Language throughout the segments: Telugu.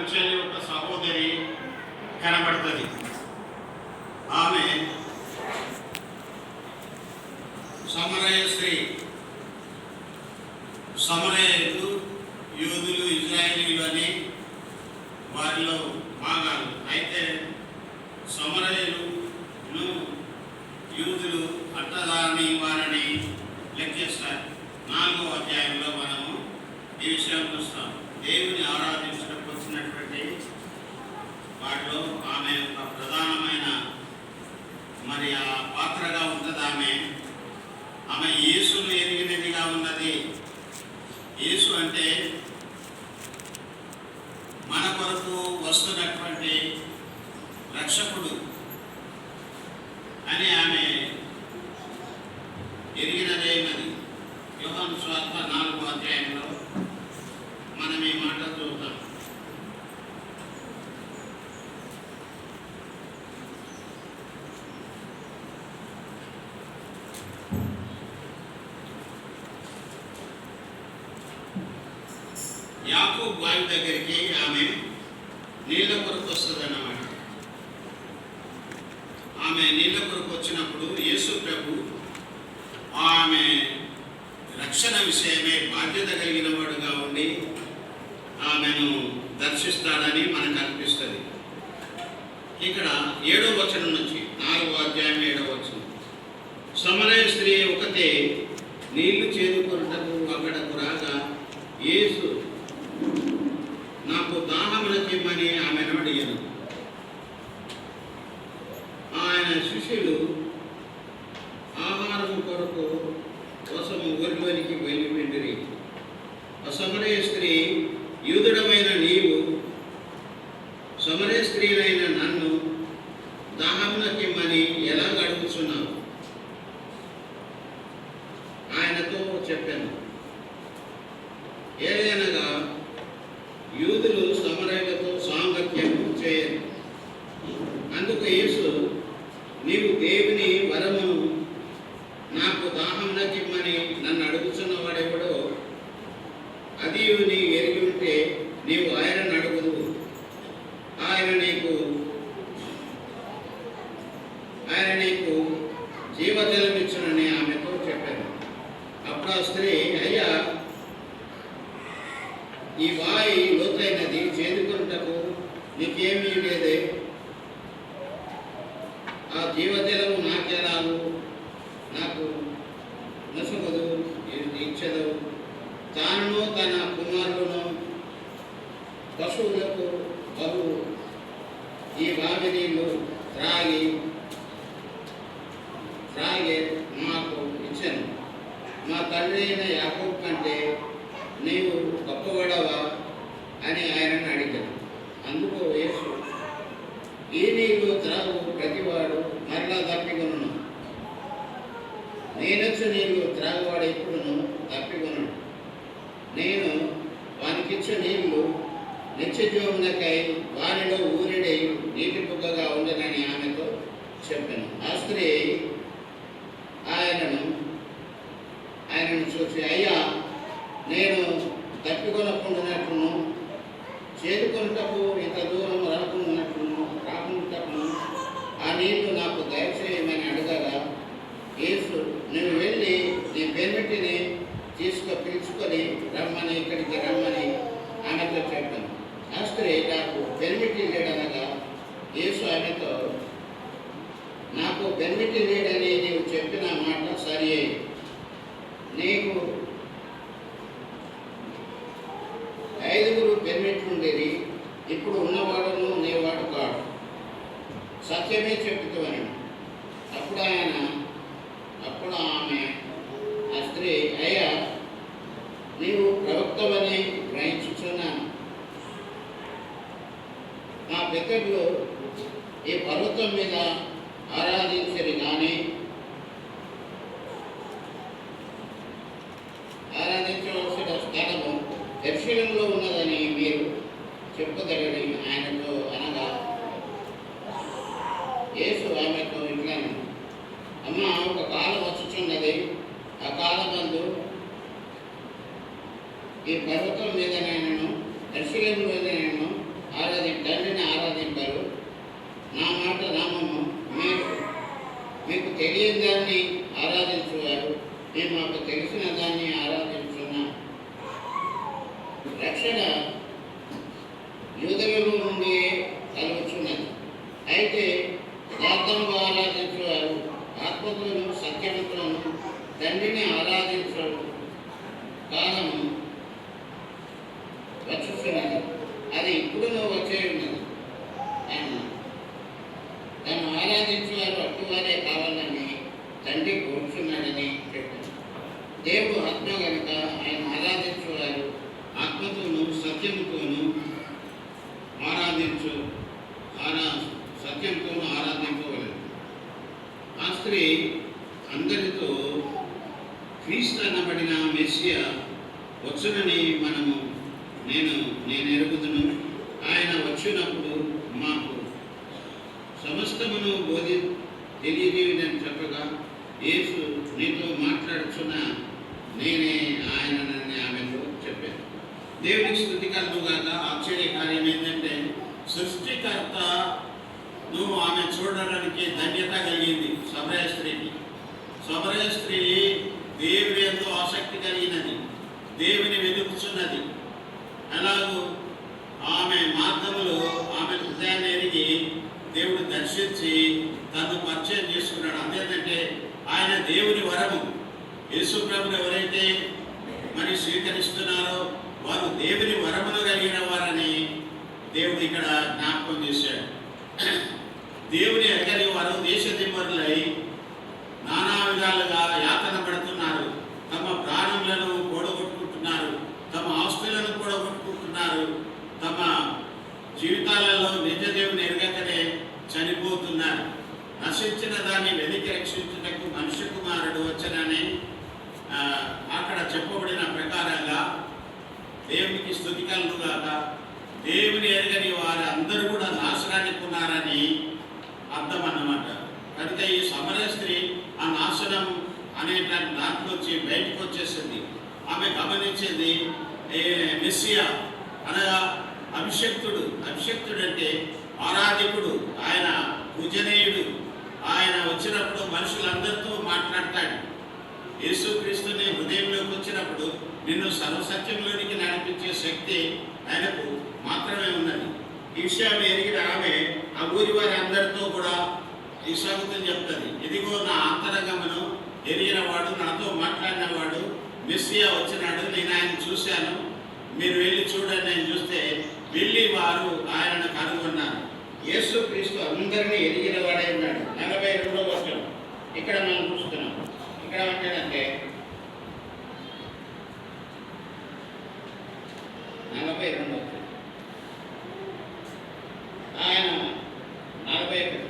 కూర్చొని ఒక సహోదరి కనబడుతుంది. ఆమె సమరయ స్త్రీ సమరయ యూదులు ఇజ్రాయేలీలు అని వారిలో భాగాలు అయితే సమరయులు యూదులు అట్టదాని వారిని లెక్కిస్తారు నాలుగో అధ్యాయంలో మనము ఈ విషయం చూస్తాం దేవుని ఆరాధించడానికి వచ్చినటువంటి వాటిలో ఆమె ఒక ప్రధానమైన మరి ఆ పాత్రగా ఉంటుంది ఆమె ఆమె యేసును ఎరిగినదిగా ఉన్నది యేసు అంటే మన కొరకు వస్తున్నటువంటి రక్షకుడు అని ఆమె ఎరిగినదేమది యోహాను స్వార్థ నాలుగో అధ్యాయంలో మనం ఈ మాట చూద్దాం యాకూబ్ బావి దగ్గరికి ఆమె నీళ్ళ కొరకు వస్తుంది అన్నమాట ఆమె నీళ్ళ కొరకు వచ్చినప్పుడు యేసు ప్రభు ఆమె రక్షణ విషయమే బాధ్యత కలిగిన వాడుగా ఉండి ఆమెను దర్శిస్తాడని మనకు అనిపిస్తుంది. ఇక్కడ ఏడో వచనం నుంచి నాలుగో అధ్యాయం ఏడో వచనం. సమరయ స్త్రీ ఒకతే నీళ్ళు చేదుకొనుటకు అక్కడకు రాగా యేసు నాకు దాహమునకిమ్మని ఆమెను అడిగాను. ఆయన శిష్యులు ఆహారం కొరకు కోసము ఊరిలోనికి వెళ్ళిపోయింది అసమరయ స్త్రీ యూదుడమైన నీవు సమరయ స్త్రీలైన నన్ను అని ఎలా అడుగుతున్నావు ఆయనతో చెప్పాను ఏదైనగా యూదులు సమరయులతో సాంగత్యం చేయరు అందుకు యేసు నీవు దేవుని వరమును నాకు దాహం నచ్చిమ్మని నన్ను అడుగుతున్న వాడెవడో అది నీ ఎరిగి ఉంటే నీవు ఆయనను అడుగుదు ఆయన నీకు ఆయన నీకు జీవజలమిచ్చునని ఆమెతో చెప్పాను అప్పుడు ఆ స్త్రీ అయ్యా ఈ వాయి లోతైనది చేదుకొనుటకు నీకేమీ లేదే ఆ జీవజలము నాకెలాగు నాకు నసుగదు ఇచ్చదు తానును తన కుమారులను పశువులకు బహు ఈ బావి నీళ్ళు త్రాగి త్రాగే మాకు ఇచ్చాను మా తండ్రి అయిన యాకోబు కంటే నీవు గొప్పవాడవా అని ఆయనను అడిగాను యేసు ఈ నీళ్ళు త్రాగు ప్రతివాడు మరలా తప్పికొను నేనొచ్చు నీళ్ళు త్రాగువాడు ఎప్పుడును తప్పికొను నేను వానికిచ్చు నీళ్ళు నిత్యజీవమునకై వారిలో ఊరిడై నీటి బుగ్గగా ఉండనని ఆమెతో చెప్పాను. ఆ స్త్రీ ఆయనను ఆయనను చూసి అయ్యా నేను తప్పికొనకుండానట్లును చేరుకొనుటకు ఇంత దూరం రాకుండానట్లును రాకుండాటను ఆ నీళ్ళు నాకు దయచేయమని అడగగా యేసు నువ్వు వెళ్ళి నీ పెన్మిటిని తీసుకు పిలుచుకొని రమ్మని ఇక్కడికి రమ్మని ఆమెతో చెప్పాను. ఆ స్త్రీ నాకు పెన్మిటి లేడనగా యేసు ఆమెతో నాకు పెన్మిటి లేడని నీవు చెప్పిన మాట సరి నీకు సత్యమే చెప్పుతామని అమ్మ ఒక కాలం వచ్చుచున్నది. ఆ కాలమందు ఈ పర్వతం మీద నేను పరిశీలనలోనైనను ఆరాధి తండ్రిని ఆరాధింపరు. నా మాట రామము మీరు మీకు తెలియని దాన్ని ఆరాధించేవారు. మేము మాకు తెలిసిన దాన్ని ఆరాధించున్నాం. రక్షణ తను ఆరాధించిన వారు వారే కావాలని తండ్రి కోరుచున్నాడని చెప్పారు. దేవుడు ఆత్మ కనుక ఆయన ఆరాధించేవారు ఆత్మతోనూ సత్యంతోనూ ఆరాధించు ఆరా సత్యంతోనూ ఆరాధింపవలేదు ఆ స్త్రీ అందరితో క్రీస్తు అనబడిన మెస్సియా వచ్చిన చూడడానికి ధన్యత కలిగింది సమరయ స్త్రీకి సమరయ స్త్రీ దేవుని ఎంతో ఆసక్తి కలిగినది దేవుని వెతుకుచున్నది అలాగూ ఆమె మార్గములో ఆమె హృదయాన్ని ఎరిగి దేవుడు దర్శించి తను పరిచయం చేసుకున్నాడు. అంతేంటంటే ఆయన దేవుని వరము. యేసు ప్రభులు ఎవరైతే మరి స్వీకరిస్తున్నారో వారు దేవుని వరములు కలిగిన వారని దేవుడు ఇక్కడ జ్ఞాపకం చేశాడు. దేవుని ఎరగని వారు దేశ దిమ్మరులై నానా విధాలుగా యాతన పడుతున్నారు. తమ ప్రాణములను కూడగొట్టుకుంటున్నారు తమ ఆస్తులను కూడగొట్టుకుంటున్నారు తమ జీవితాలలో నిజ దేవుని ఎరగకనే చనిపోతున్నారు. నశించిన దాన్ని వెలికి రక్షించుటకు మనుష్య కుమారుడు వచ్చనని అక్కడ చెప్పబడిన ప్రకారంగా దేవునికి స్థుతి కలుగుగాక దేవుని ఎరగని వారు అందరూ కూడా నాశనానికి ఉన్నారని ఈ సమర స్త్రీ ఆ నాశనం అనేటువంటి వచ్చి బయటకు వచ్చేసింది. ఆమె గమనించింది మెస్సియా అనగా అభిషక్తుడు. అభిషక్తుడు అంటే ఆరాధికుడు ఆయన పూజనీయుడు. ఆయన వచ్చినప్పుడు మనుషులందరితో మాట్లాడతాడు. యేసుక్రీస్తుని హృదయంలోకి వచ్చినప్పుడు నిన్ను సర్వసత్యంలోనికి నడిపించే శక్తి ఆయనకు మాత్రమే ఉన్నది. ఈ విషయాన్ని ఎరిగిన ఆమె ఆ ఊరి వారి అందరితో కూడా ఈ చెప్తుంది ఇదిగో నా అంతరంగమును ఎరిగిన వాడు నాతో మాట్లాడినవాడు మెస్సియా వచ్చినాడు నేను ఆయన చూశాను. మీరు వెళ్ళి చూడండి నేను చూస్తే వెళ్ళి వారు ఆయనను కనుగొన్నారు. యేసు క్రీస్తు అందరినీ ఎరిగిన వాడే ఉన్నాడు. నలభై రెండో వర్షం ఇక్కడ మనం చూస్తున్నాం. ఇక్కడ ఏంటంటే నలభై రెండో వచనం. ఆయన నలభై ఒకటి.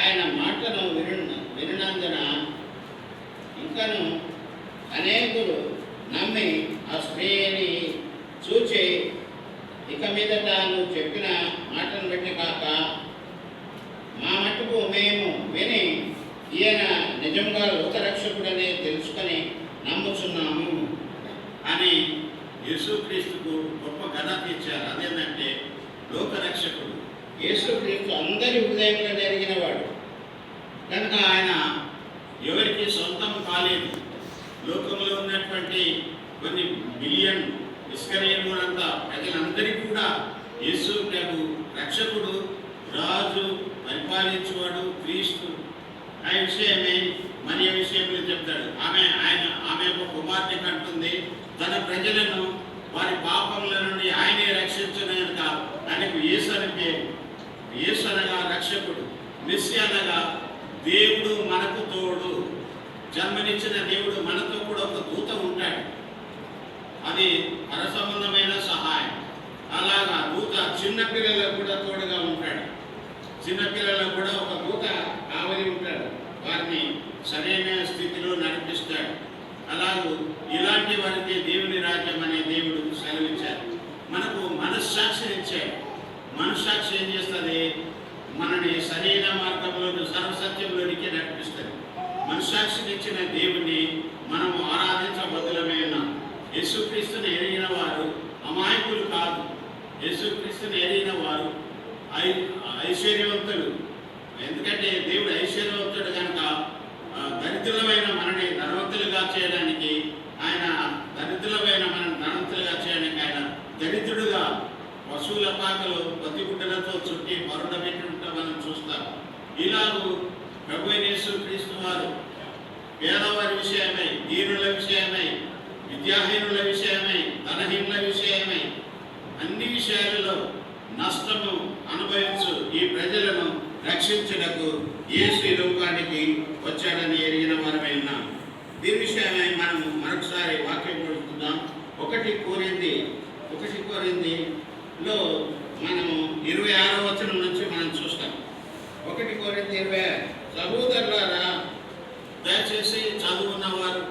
ఆయన మాటను విను వినందున ఇంకను అనేకులు నమ్మి ఆ స్త్రీని చూచి ఇక మీదట నువ్వు చెప్పిన మాటను బట్టి కాక మా మట్టుకు మేము విని ఈయన నిజంగా లోకరక్షకుడని తెలుసుకొని నమ్ముచున్నాము అని యేసుక్రీస్తుకు గొప్ప ఘనత ఇచ్చారు అదేంటంటే లోకరక్షకుడు. యేసుక్రీస్తు అందరి హృదయంలో జరిగినవాడు కనుక ఆయన కాలేదు. లోకంలో ఉన్నటువంటి కొన్ని బిలియన్ ఇస్కరియన్లంతా ప్రజలందరికీ కూడా యేసు ప్రభు రక్షకుడు రాజు పరిపాలించువాడు క్రీస్తు. ఆ విషయమే మరి విషయంలో చెప్తాడు. ఆమె ఆయన ఆమె ఒక కుమార్తె కంటుంది. తన ప్రజలను వారి పాపముల నుండి ఆయనే రక్షించిన కనుక ఆయనకు యేసు అని పేరు. యేసు అనగా రక్షకుడు. మిస్సి అనగా దేవుడు మనకు తోడు. జన్మనిచ్చిన దేవుడు మనతో కూడా ఒక దూత ఉంటాడు. అది పరసంబంధమైన సహాయం. అలాగా దూత చిన్నపిల్లలకు కూడా తోడుగా ఉంటాడు. చిన్నపిల్లలకు కూడా ఒక దూత కావలి ఉంటాడు. వారిని సరైన స్థితిలో నడిపిస్తాడు. అలాగే ఇలాంటి వారికి దేవుని రాజ్యం అనే దేవుడు సెలవిచ్చారు మనకు మనస్సాక్షిని ఇచ్చాడు. మనస్సాక్షి ఏం చేస్తుంది? మనని సరైన మార్గంలో సర్వసత్యంలోనికి నడిపిస్తుంది. మనసాక్షినిచ్చిన దేవుని మనము ఆరాధించబద్దులమే యేసుక్రీస్తుని ఎరిగిన వారు అమాయకులు కాదు. యేసుక్రీస్తుని ఎరిగిన వారు ఐ ఐశ్వర్యవంతుడు ఎందుకంటే దేవుడు ఐశ్వర్యవంతుడు కనుక దరిద్రులమైన మనని ధనవంతులుగా చేయడానికి ఆయన దరిద్రులమైన మనని ధనవంతులుగా చేయడానికి ఆయన దరిద్రుడుగా పశువుల పాకలు బతిగుడ్డలతో చుట్టి మరుడబెట్టి ఉంటామని మనం చూస్తాం. ఇలాగూ ప్రభు యేసు క్రీస్తు వారు పేదవారి విషయమై దీనుల విషయమై విద్యాహీనుల విషయమై ధనహీనుల విషయమై అన్ని విషయాలలో నష్టము అనుభవించు ఈ ప్రజలను రక్షించుటకు యేసు ఈ లోకానికి వచ్చాడని ఎరిగిన వారమై ఉన్నాం. దీని విషయమై మనము మరొకసారి వాక్యం పడుతున్నాం ఒకటి కోరింది ఒకటి కోరింది లో మనము ఇరవై ఆరో వచనం నుంచి మనం చూస్తాం. ఒకటి కోరింది ఇరవై ఆరు. సహోదరులారా దయచేసి చదువున్న వారు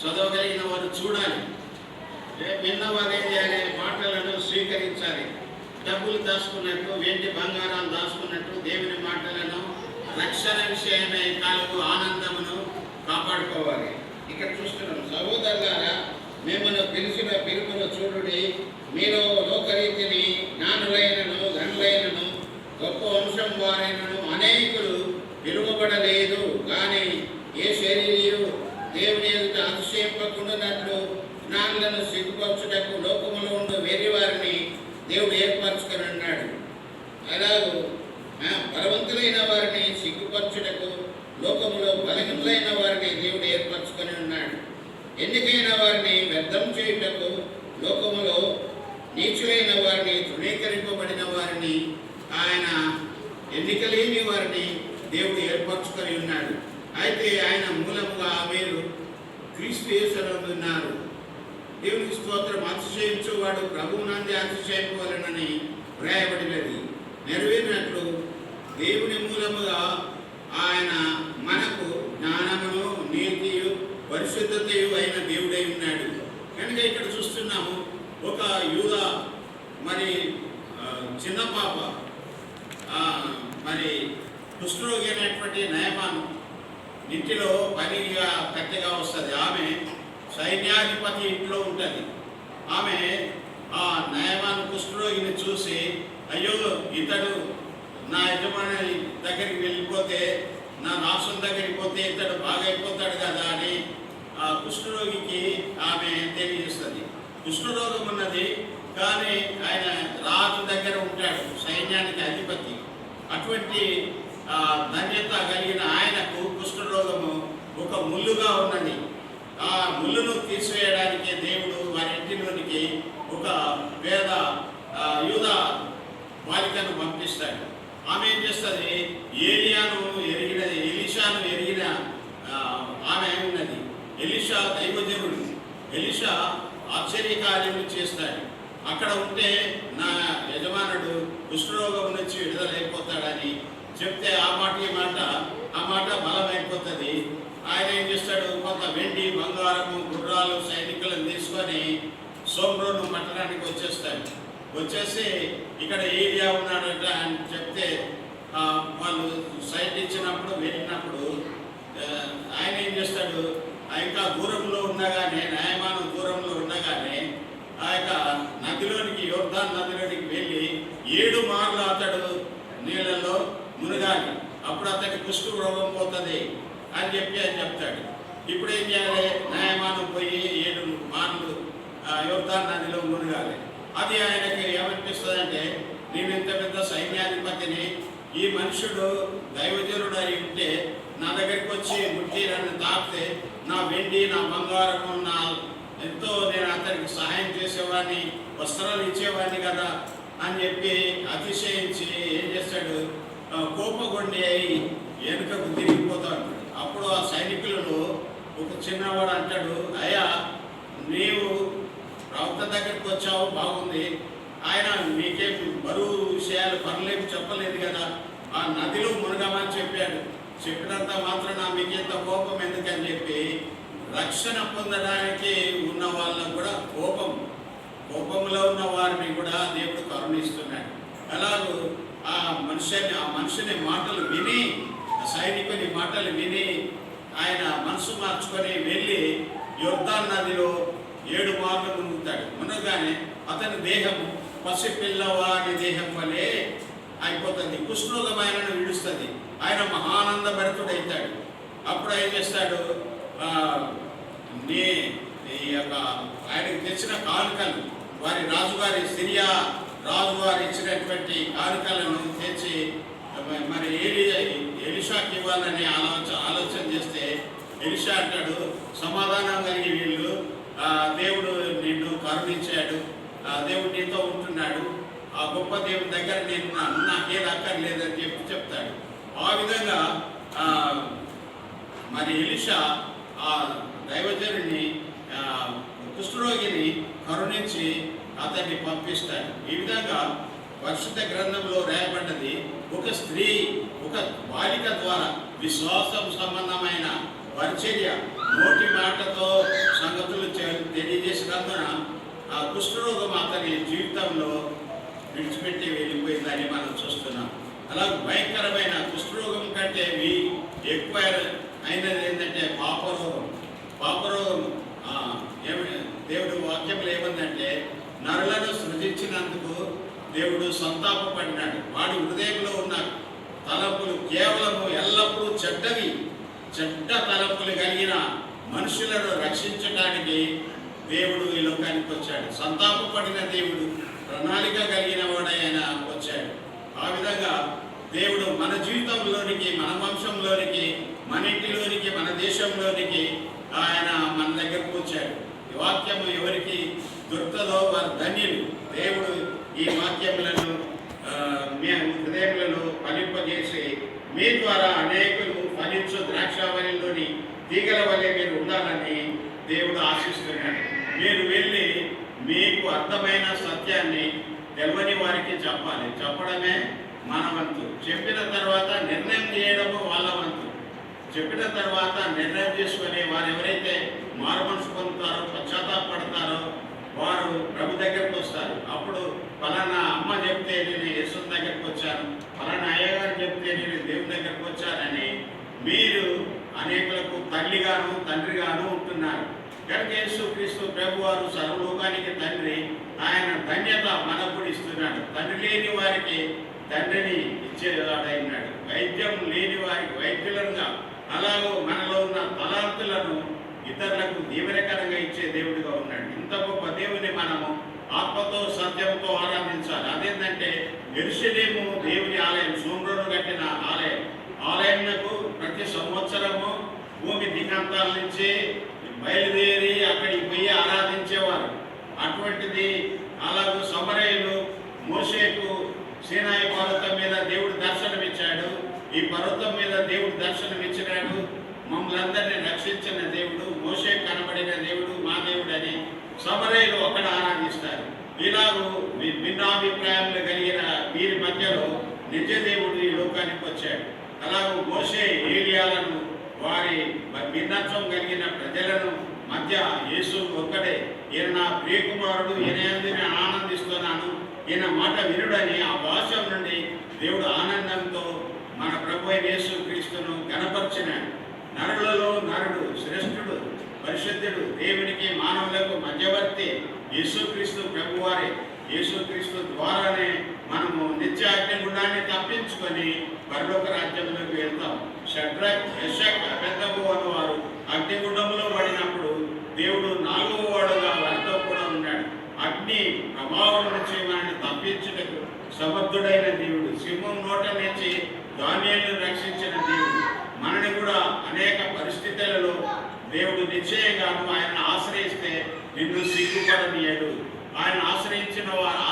చదవగలిగిన వారు చూడాలి. విన్నవారేది విన్నవారు మాటలను స్వీకరించాలి. డబ్బులు దాచుకున్నట్టు వెండి బంగారాలు దాచుకున్నట్టు దేవుని మాటలను రక్షణ విషయమే కాలకు ఆనందమును కాపాడుకోవాలి. ఇక్కడ చూస్తున్నాం సహోదరులారా మిమ్మల్ని పిలిచిన పిలుపును చూడుడి. మీరు లోకరీతిని జ్ఞానులైనను ధనులైనను గొప్ప వంశం వారైనను అనేకులు పిలువబడలేదు కానీ ఏ శరీరు దేవుని ఎదుట అతిశయింపకుండానట్లు జ్ఞానులను సిగ్గుపరచుటకు లోకములో ఉన్న వేరే వారిని దేవుడు ఏర్పరచుకొని ఉన్నాడు అలాగూ ఆ, బలవంతులైన వారిని సిగ్గుపరచుటకు లోకములో బలహీనులైన వారిని దేవుడు ఏర్పరచుకొని ఉన్నాడు ఎన్నికైన వారిని వ్యర్థం చేయుటకు లోకములో నీచులైన వారిని తృణీకరింపబడిన వారిని ఆయన ఎన్నికలేని వారిని దేవుడు ఏర్పరచుకొని ఉన్నాడు. అయితే ఆయన మూలముగా మీరు క్రీస్తు ఉన్నారు. దేవునికి స్తోత్రం. అతిశయించేవాడు ప్రభువు నంది అతిశయింపవలనని వ్రాయబడినది. నెరవేరినట్లు దేవుని మూలముగా ఆయన మనకు జ్ఞానమును నీతియు పరిశుద్ధతయు అయిన దేవుడై ఉన్నాడు. కనుక ఇక్కడ చూస్తున్నాము ఒక యూద మరి చిన్న పాప మరి కుష్ఠరోగి అయినటువంటి నయమాను ఇంటిలో పనిగా కట్టెగా వస్తుంది. ఆమె సైన్యాధిపతి ఇంట్లో ఉంటుంది. ఆమె ఆ నయమాను కుష్ఠరోగిని చూసి అయ్యో ఇతడు నా యజమాని దగ్గరికి వెళ్ళిపోతే నా రాష్ట్రం దగ్గరికి పోతే ఇతడు బాగైపోతాడు కదా అని ఆ కుష్ఠరోగికి ఆమె తెలియజేస్తుంది. కుష్ఠరోగం ఉన్నది కానీ ఆయన రాజు దగ్గర ఉంటాడు సైన్యానికి అధిపతి. అటువంటి ధన్యత కలిగిన ఆయనకు కుష్ఠరోగము ఒక ముళ్ళుగా ఉన్నది. ఆ ముళ్ళును తీసివేయడానికి దేవుడు వారి ఇంటిలోనికి ఒక పేద యూద బాలికను పంపిస్తాడు. ఆమె ఏం చేస్తుంది? ఏలియాను ఎరిగిన ఎలిషాను ఎరిగిన ఆమె ఉన్నది. ఎలిషా దైవజనుడు. ఎలిషా ఆశ్చర్యకార్యములు చేస్తాడు. అక్కడ ఉంటే నా యజమానుడు కుష్ఠరోగం నుంచి విడుదలైపోతాడని చెప్తే ఆ మాట ఈ మాట ఆ మాట బలమైపోతుంది. ఆయన ఏం చేస్తాడు? కొంత వెండి బంగారము గుర్రాలు సైనికులను తీసుకొని సోమ్రోను పట్టణానికి వచ్చేస్తాడు. వచ్చేసి ఇక్కడ ఏరియా ఉన్నాడట అని చెప్తే వాళ్ళు సైట్ ఇచ్చినప్పుడు వెళ్ళినప్పుడు ఆయన ఏం చేస్తాడు? ఆ ఇంకా దూరంలో ఉండగానే న్యాయమానం దూరంలో ఉండగానే ఆ యొక్క నదిలోనికి యోర్ధాన్ నదిలోనికి వెళ్ళి ఏడు మార్లు అతడు నీళ్ళలో మునగాలి అప్పుడు అతనికి కుష్టు రోగం పోతుంది అని చెప్పి అని చెప్తాడు. ఇప్పుడు ఏం చేయాలి? న్యాయమానం పోయి ఏడు మానవులు ఆ, నదిలో మునగాలి. అది ఆయనకి ఏమనిపిస్తుంది అంటే నేను ఇంత పెద్ద సైన్యాధిపతిని ఈ మనుషుడు దైవజనుడు అయి ఉంటే నా దగ్గరికి వచ్చి ముట్టి నన్ను తాపితే నా వెండి నా బంగారము నా ఎంతో నేను అతనికి సహాయం చేసేవాడిని వస్త్రాలు ఇచ్చేవాడిని కదా అని చెప్పి అతిశయించి ఏం చేస్తాడు? కోపగొండి అయి వెనుకకు తిరిగిపోతాడు అప్పుడు ఆ సైనికులలో ఒక చిన్నవాడు అంటాడు అయ్యా నీవు ప్రవక్త దగ్గరికి వచ్చావు బాగుంది. ఆయన మీకేం బరువు విషయాలు పనులేం చెప్పలేదు కదా. ఆ నదిలో మునగమని చెప్పాడు. చెప్పినంత మాత్రాన మీకెంత కోపం ఎందుకని చెప్పి రక్షణ పొందడానికి ఉన్న వాళ్ళకు కూడా కోపం. కోపంలో ఉన్న వారిని కూడా దేవుడు కరుణిస్తున్నాడు. అలాగూ ఆ మనిషిని ఆ మనిషిని మాటలు విని సైనికుని మాటలు విని ఆయన మనసు మార్చుకొని వెళ్ళి యోర్దాన్ నదిలో ఏడు మార్లు మునుగుతాడు మునగానే అతని దేహము పసిపిల్లవాడి దేహం వలె అయిపోతుంది. కుష్ణోగం ఆయనను విడుస్తుంది. ఆయన మహానంద భరితుడైతాడు అప్పుడు ఏం చేస్తాడు? నీ ఈ యొక్క ఆయనకు తెచ్చిన కానుకలు వారి రాజుగారి సిరియా రాజుగారు ఇచ్చినటువంటి కానుకలను తెచ్చి మరి ఏలి ఎలిషాకి ఇవ్వాలని ఆలోచన ఆలోచన చేస్తే ఎలిషా అంటాడు సమాధానం కలిగి వీళ్ళు. దేవుడు నిన్ను కరుణించాడు. ఆ, దేవుడు నీతో ఉంటున్నాడు. ఆ గొప్ప దేవుని దగ్గర నేను నాకేం అక్కర్లేదని చెప్పి చెప్తాడు. ఆ విధంగా మరి ఎలిషా ఆ దైవజనుని కుష్ఠరోగిని కరుణించి అతన్ని పంపిస్తాడు ఈ విధంగా పరిశుద్ధ గ్రంథంలో రాయబడ్డది ఒక స్త్రీ ఒక బాలిక ద్వారా విశ్వాసం సంబంధమైన పరిచర్య నోటి మాటతో సంగతులు తెలియజేసినందున ఆ కుష్ఠరోగం అతని జీవితంలో విడిచిపెట్టి వెళ్ళిపోయిందని మనం చూస్తున్నాం. అలా భయంకరమైన కుష్ఠరోగం కంటే మీ ఎక్కువ అయినది ఏంటంటే పాపరోగం. పాపరోగం ఏమి దేవుడు వాక్యంలో ఏమందంటే నరులను సృజించినందుకు దేవుడు సంతాపపడినాడు. వాడి హృదయంలో ఉన్న తలపులు కేవలము ఎల్లప్పుడూ చెడ్డవి చెడ్డ తలపులు కలిగిన మనుషులను రక్షించడానికి దేవుడు ఈ లోకానికి వచ్చాడు. సంతాపపడిన దేవుడు ప్రణాళిక కలిగిన వాడైన వచ్చాడు. ఆ విధంగా దేవుడు మన జీవితంలోనికి మన వంశంలోనికి మన ఇంటిలోనికి మన దేశంలోనికి ఆయన మన దగ్గరకు వచ్చాడు. ఈ వాక్యము ఎవరికి దొరుకుతుందో వారు ధన్యులు. దేవుడు ఈ వాక్యములను మీ హృదయములను ఫలింపజేసి మీ ద్వారా అనేకులు ఫలించు ద్రాక్షావళిలోని తీగల వలె మీరు ఉండాలని దేవుడు ఆశిస్తున్నాడు. మీరు వెళ్ళి మీకు అర్థమైన సత్యాన్ని తెలియని వారికి చెప్పాలి. చెప్పడమే మన వంతు. చెప్పిన తర్వాత నిర్ణయం చేయడము వాళ్ళ వంతు. చెప్పిన తర్వాత నిర్ణయం చేసుకుని వారు ఎవరైతే మారు మనసు పొందుతారో పశ్చాత్తాపడతారో వారు ప్రభు దగ్గరకు వస్తారు. అప్పుడు ఫలానా అమ్మ చెప్తే నేను యేసు దగ్గరకు వచ్చాను. ఫలానా అయ్యగారు చెప్తే నేను దేవుని దగ్గరకు వచ్చానని మీరు అనేకులకు తల్లిగాను తండ్రిగాను ఉంటున్నారు. కనుక యేసు క్రీస్తు ప్రభు వారు సర్వలోకానికి తండ్రి. ఆయన ధన్యత మనకు ఇస్తున్నాడు. తండ్రి లేని వారికి తండ్రిని ఇచ్చేవాడైనాడు. వైద్యం లేని వారికి వైద్యులంగా అలాగో మనలో ఉన్న తలాంతులను ఇతరులకు దీవెనకరంగా ఇచ్చే దేవుడిగా ఉన్నాడు. ఇంత గొప్ప దేవుని మనము ఆత్మతో సత్యంతో ఆరాధించాలి. అదేంటంటే ఎరుసలేము దేవుని ఆలయం సూమ్రుడు కట్టిన ఆలయం. ఆలయంకు ప్రతి సంవత్సరము భూమి దిగంతాల నుంచి బయలుదేరి అక్కడికి పోయి ఆరాధించేవారు. అటువంటిది అలాగే సమరయులు మోసేకు సీనాయి పర్వతం మీద దేవుడు దర్శనమిచ్చాడు. ఈ పర్వతం మీద దేవుడు దర్శనమిచ్చినాడు. మమ్మల్ని అందరినీ రక్షించిన దేవుడు మోసే కనబడిన దేవుడు మా దేవుడు అని సమరయులు ఒకడు ఆరాధిస్తారు. ఇలాగూ మీ భిన్నాభిప్రాయాలు కలిగిన వీరి మధ్యలో నిజ దేవుడు ఈ లోకానికి వచ్చాడు. అలాగూ మోసే ఏరియాలను వారి భిన్నత్వం కలిగిన ప్రజలను మధ్య యేసు ఒక్కడే. ఈయన నా ప్రియకుమారుడు ఈయన యందు నేను ఆనందిస్తున్నాను. ఈయన మాట వినుడని ఆ భాష నుండి దేవుడు ఆనందంతో మన ప్రభు యేసు క్రీస్తును గణపరిచినాడు. నరులలో నరుడు శ్రేష్ఠుడు పరిశుద్ధుడు దేవునికి మానవులకు మధ్యవర్తి యేసుక్రీస్తు ప్రభువారే. యేసుక్రీస్తు ద్వారానే మనము నిత్య అగ్నిగుండాన్ని తప్పించుకొని పరలోక రాజ్యంలోకి వెళ్తాం. షడ్రక్ యశక్ పెద్దబు అని వారు అగ్నిగుండంలో పడినప్పుడు దేవుడు నాలుగవ వాడుగా వారితో కూడా ఉన్నాడు. అగ్ని ప్రభావం నుంచి మనల్ని తప్పించుటకు సమర్థుడైన దేవుడు సింహం నోట నుంచి ధాన్యాలను రక్షించిన దేవుడు. మనని కూడా అనేక పరిస్థితులలో దేవుడు నిశ్చయంగాను ఆయన ఆశ్రయిస్తే నిన్ను సిగ్గుపడనీయడు. ఆయన ఆశ్రయించిన వారు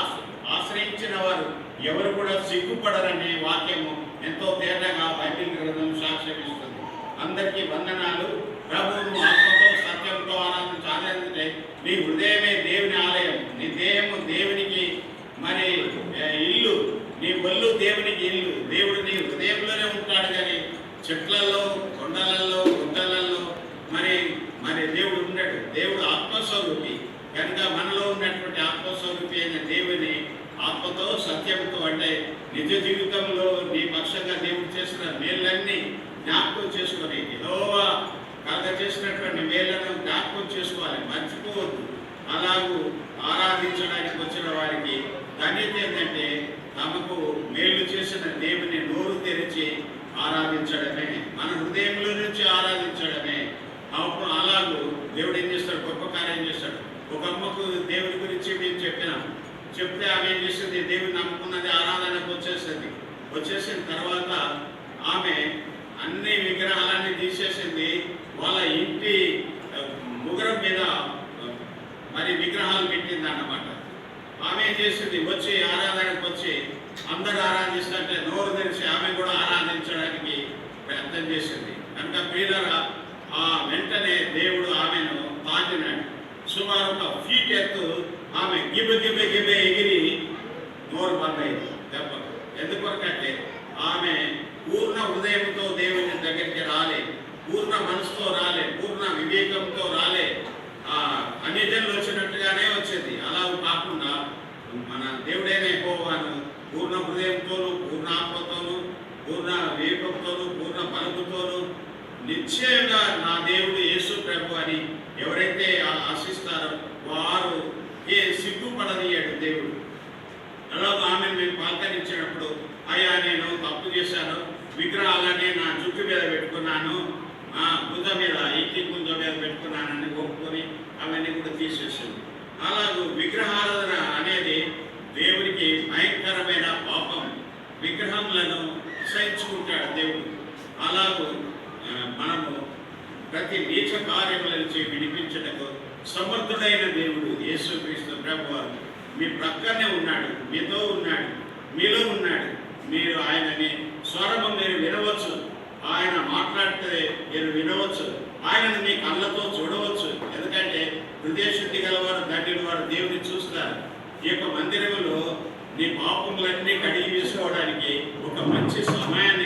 ఆశ్రయించిన వారు ఎవరు కూడా సిగ్గుపడరనే వాక్యము ఎంతో తేటగా బైబిల్ గ్రంథం సాక్ష్యమిస్తుంది. అందరికీ వందనాలు. ప్రభువును ఆత్మతో సత్యంతో ఆనందం ఆనందించే నీ హృదయమే దేవుని ఆలయం. నీ దేహము దేవునికి మరి ఇల్లు. నీ ఒళ్ళు దేవునికి ఇల్లు. దేవుడిని నీ హృదయంలోనే ఉంటాడు కానీ చెట్లలో కొండలలో గుట్టలలో. మరి మరి దేవుడు ఉన్నాడు. దేవుడు ఆత్మస్వరూపి. కనుక మనలో ఉన్నటువంటి ఆత్మస్వరూపి అయిన దేవుని ఆత్మతో సత్యంతో అంటే నిజ జీవితంలో నీ పక్షంగా దేవుడు చేసిన మేళ్ళన్నీ జ్ఞాపకం చేసుకొని యెహోవా కలగ చేసినటువంటి మేళ్ళను జ్ఞాపకం చేసుకోవాలి. మర్చిపోవద్దు. అలాగూ ఆరాధించడానికి వచ్చిన వారికి ధన్యత ఏంటంటే తమకు మేలు చేసిన దేవుని నోరు తెరిచి ఆరాధించడమే. మన హృదయంలో నుంచి ఆరాధించడమే. అప్పుడు అలాగూ దేవుడు ఏం చేస్తాడు? గొప్ప కార్యం చేస్తాడు. ఒక అమ్మకు దేవుడి గురించి మేము చెప్పినాం. చెప్తే ఆమె ఏం చేస్తుంది? దేవుడు నమ్ముకున్నది ఆరాధనకు వచ్చేసింది. వచ్చేసిన తర్వాత ఆమె అన్ని విగ్రహాలన్నీ తీసేసింది. వాళ్ళ ఇంటి ముగ్గురం మీద మరి విగ్రహాలు పెట్టింది అన్నమాట ఆమె ఏం చేసింది? వచ్చి ఆరాధనకు వచ్చి అందరు ఆరాధిస్తుంటే నోరు తెరిచి ఆమె కూడా ఆరాధించడానికి ప్రయత్నం చేసింది. కనుక పీలర్ ఆ వెంటనే దేవుడు ఆమెను తాకినాడు. సుమారు ఒక ఫీట్ ఎత్తు ఆమె గిబ గిబ గిబ ఎగిరి నోరు బందైంది దెబ్బకు. ఎందుకొరకంటే ఆమె పూర్ణ హృదయంతో దేవుని దగ్గరికి రాలే పూర్ణ మనసుతో రాలే పూర్ణ వివేకంతో రాలే. ఆ అన్యజనులు వచ్చినట్టుగానే వచ్చింది. అలా కాకుండా మన దేవుడైన యెహోవాను పూర్ణ హృదయంతోను పూర్ణ ఆత్మతోను పూర్ణ వివేకంతోను పూర్ణ బలముతోను నిశ్చయంగా నా దేవుడు యేసు ప్రభు అని ఎవరైతే ఆ- ఆశిస్తారో వారు ఏ సిగ్గుపడనీయడు దేవుడు. అలా ఆమె మేము పలకరించినప్పుడు అయ్యా నేను తప్పు చేశాను. విగ్రహాలనే నా జుట్టు మీద పెట్టుకున్నాను. ఆ గుంజ మీద ఇంటి గుంజ మీద పెట్టుకున్నానని ఒప్పుకొని అవన్నీ కూడా తీసేసింది. అలాగే విగ్రహారాధన అనేది దేవునికి భయం పాపం విగ్రహములను సహించుకుంటాడు దేవుడు. అలాగూ మనము ప్రతి నీచ కార్యముల నుంచి విడిపించటకు సమర్థుడైన దేవుడు యేసుక్రీస్తు ప్రభువారు. మీ ప్రక్కనే ఉన్నాడు మీతో ఉన్నాడు మీలో ఉన్నాడు. మీరు ఆయనని స్వరము మీరు వినవచ్చు. ఆయన మాట్లాడితే మీరు వినవచ్చు. ఆయనను మీ కళ్ళతో చూడవచ్చు. ఎందుకంటే హృదయ శుద్ధి గలవారు దండిన వారు దేవుని చూస్తారు. ఈ యొక్క మందిరంలో నీ పాపములన్నీ కడిగి వేసుకోవడానికి ఒక మంచి సమయాన్ని